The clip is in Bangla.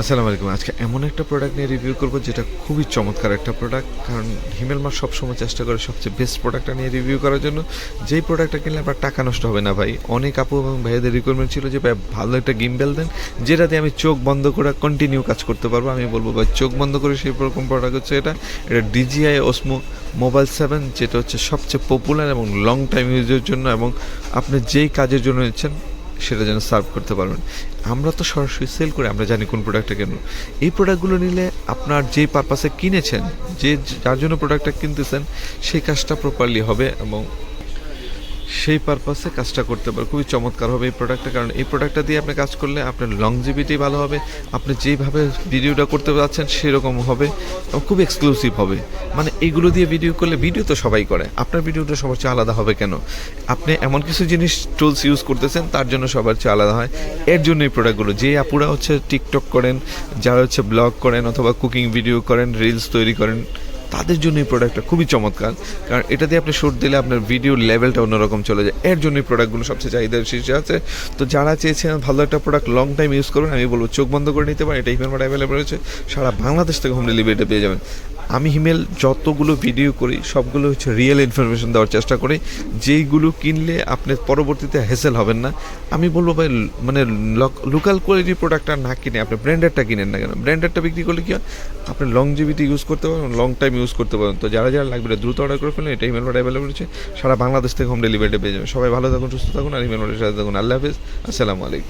আসসালামু আলাইকুম। আজকে এমন একটা প্রোডাক্ট নিয়ে রিভিউ করব যেটা খুবই চমৎকার একটা প্রোডাক্ট কারণ হিমেল মার্ট সবসময় চেষ্টা করে সবচেয়ে বেস্ট প্রোডাক্টটা নিয়ে রিভিউ করার জন্য। যেই প্রোডাক্টটা কিনলে আপনার টাকা নষ্ট হবে না ভাই। অনেক আপু এবং ভাইয়াদের রিকোয়ারমেন্ট ছিল যে, ভাই, ভালো একটা গিম্বেল দেন, যেটা দিয়ে আমি চোখ বন্ধ করে কন্টিনিউ কাজ করতে পারব। আমি বলব, ভাই, চোখ বন্ধ করে সেই রকম প্রোডাক্ট হচ্ছে এটা। এটা ডিজিআই ওসমো মোবাইল সেভেন যেটা হচ্ছে সবচেয়ে পপুলার এবং লং টাইম ইউজের জন্য এবং আপনি যেই কাজের জন্য নিচ্ছেন সেটা যেন সার্ভ করতে পারবেন। আমরা তো সরাসরি সেল করে, আমরা জানি কোন প্রোডাক্টটা কেন। এই প্রোডাক্টগুলো নিলে আপনার যে পারপাসে কিনেছেন, যে যার জন্য প্রোডাক্টটা কিনতেছেন সেই কাজটা প্রপারলি হবে এবং সেই পারপাসে কাজটা করতে পারে। খুবই চমৎকার হবে এই প্রোডাক্টটা কারণ এই প্রোডাক্টটা দিয়ে আপনি কাজ করলে আপনার লংজিভিটি ভালো হবে। আপনি যেভাবে ভিডিওটা করতে যাচ্ছেন সেরকম হবে খুব এক্সক্লুসিভ হবে। মানে এইগুলো দিয়ে ভিডিও করলে ভিডিও তো সবাই করে। আপনার ভিডিওটা সবার চেয়ে আলাদা হবে কেন? আপনি এমন কিছু জিনিস টুলস ইউজ করতেছেন, তার জন্য সবার চেয়ে আলাদা হয়। এর জন্য এই প্রোডাক্টগুলো যে আপুরা হচ্ছে টিকটক করেন, যারা হচ্ছে ব্লগ করেন অথবা কুকিং ভিডিও করেন রিলস তৈরি করেন তাদের জন্য এই প্রোডাক্টটা খুবই চমৎকার। কারণ এটা দিয়ে আপনি শুট দিলে আপনার ভিডিও লেভেলটা অন্যরকম চলে যায়। এর জন্য এই প্রোডাক্টগুলো সবচেয়ে চাহিদার শীর্ষে আছে। তো যারা চেয়েছেন ভালো একটা প্রোডাক্ট লং টাইম ইউজ করবেন, আমি বলব চোখ বন্ধ করে নিতে পারেন। এটা অ্যাভেলেবেল অ্যাভেলেবল রয়েছে। সারা বাংলাদেশ থেকে হোম ডেলিভারিটা পেয়ে যাবেন। আমি হিমেল যতগুলো ভিডিও করি, সবগুলো হচ্ছে রিয়েল ইনফরমেশন দেওয়ার চেষ্টা করি। যেইগুলো কিনলে আপনি পরবর্তীতে হেসেল হবেন না। আমি বলব ভাই মানে লোকাল কোয়ালিটির প্রোডাক্টটা না কিনে আপনি ব্র্যান্ডেডটা কিনেন না কেন। ব্র্যান্ডেডটা বিক্রি করলে কী হয়? আপনি লং লংজিভিটি ইউজ করতে পারেন লং টাইম ইউজ করতে পারেন। তো যারা যারা লাগবে দ্রুত অর্ডার করে ফেলেন, এটা ইমেল অ্যাভেলেবল রয়েছে। সারা বাংলাদেশ থেকে হোম ডেলিভারিটা পেয়ে যাবেন। সবাই ভালো থাকুন, সুস্থ থাকুন, আর ইমেল সাথে থাকুন। আল্লাহ হাফিজ। আসসালামু আলাইকুম।